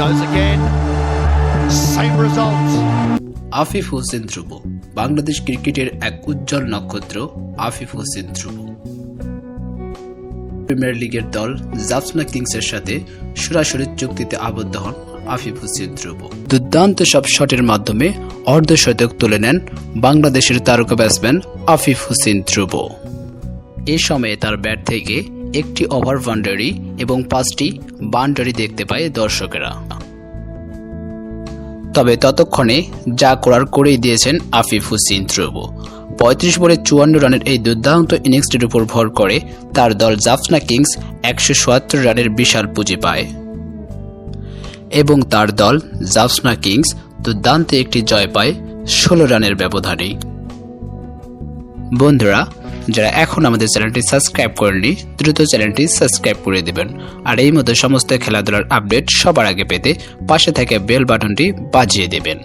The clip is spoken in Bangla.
Goes again. Same result. Afif Hossain ধ্রুব, বাংলাদেশ ক্রিকেটের এক উজ্জ্বল নক্ষত্র, আফিফ হোসেন ধ্রুব প্রিমিয়ার লিগের দল জাফসনা কিংসের সাথে সরাসরি চুক্তিতে আবদ্ধ হন আফিফ হোসেন ধ্রুব দুর্দান্ত সব শটের মাধ্যমে অর্ধশতক তুলে নেন বাংলাদেশের তারকা ব্যাটসম্যান আফিফ হোসেন ধ্রুব এ সময়ে তার ব্যাট থেকে একটি ওভার বাউন্ডারি এবং পাঁচটি বাউন্ডারি দেখতে পায় দর্শকেরা। তবে ততক্ষণে যা করার করেই দিয়েছেন আফিফ হুসেন ধ্রুব। পঁয়ত্রিশ বলে চুয়ান্ন রানের এই দুর্দান্ত ইনিংসটির উপর ভর করে তার দল জাফনা কিংস একশো সোয়াত্তর রানের বিশাল পুঁজি পায়। এবং তার দল জাফনা কিংস দুর্দান্ত একটি জয় পায় ষোলো রানের ব্যবধানে বন্ধুরা যারা এখন আমাদের চ্যানেলটি সাবস্ক্রাইব করেননি, দ্রুত চ্যানেলটি সাবস্ক্রাইব করে দেবেন। আর এই মতো সমস্ত খেলাধুলার আপডেট সবার আগে পেতে পাশে থেকে বেল বাটনটি বাজিয়ে দেবেন।